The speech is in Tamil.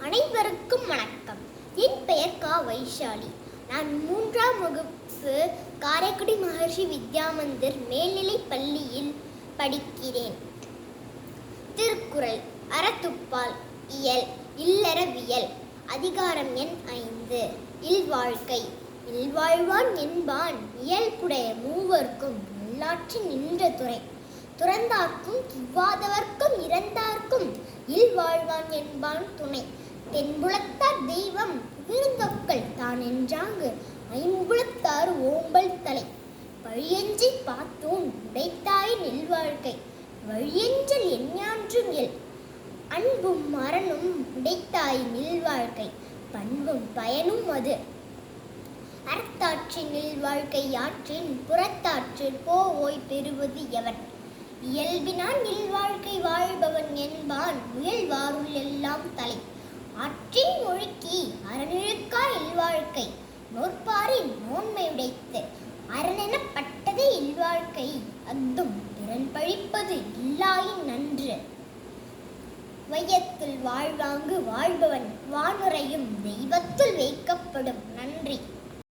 அனைவருக்கும் வணக்கம். என் பெயர் கா. வைஷாலி. நான் மூன்றாம் வகுப்பு காரைக்குடி மகர்ஷி வித்யாமந்திர் மேல்நிலை பள்ளியில் படிக்கிறேன். திருக்குறள் அறத்துப்பால் இயல் இல்லறவியல் அதிகாரம் எண் ஐந்து. இல்வாழ்க்கை. இல்வாழ்வான் என்பான். இயல்புடைய மூவர்க்கும் உள்ளாற்றி நின்ற துறை. துறந்தார்க்கும் இவ்வாதவர்க்கும் இறந்த என்பான் துணை. தென்புலத்தார் தெய்வம் விருந்தொக்கள் தான் என்றாங்கு. ஐம்புலத்தார் ஓம்பல் தலை. வழியஞ்சி பார்த்தோன் உடைத்தாய் நெல்வாழ்க்கை. வழியஞ்சல் எஞ்ஞான்றும் எல் அன்பும் மரணும் உடைத்தாய் நெல்வாழ்க்கை. பண்பும் பயனும் அது. அறத்தாற்றின் நெல்வாழ்க்கை ஆற்றின் புறத்தாற்றில் போவோய் பெறுவது எவன்? இயல்பினான் இல்வாழ்க்கை வாழ்பவன் என்பான் முயல்வாருள் எல்லாம் தலை. ஆற்றின் ஒழுக்கி அரணிழுக்கா இல்வாழ்க்கை. நோற்பாரின் நோன்மை உடைத்து அரணெனப்பட்டது இல்வாழ்க்கை. அத்தும் பிறன் பழிப்பது இல்லாயின் நன்று. வையத்தில் வாழ்வாங்கு வாழ்பவன் வானுரையும் தெய்வத்தில் வைக்கப்படும்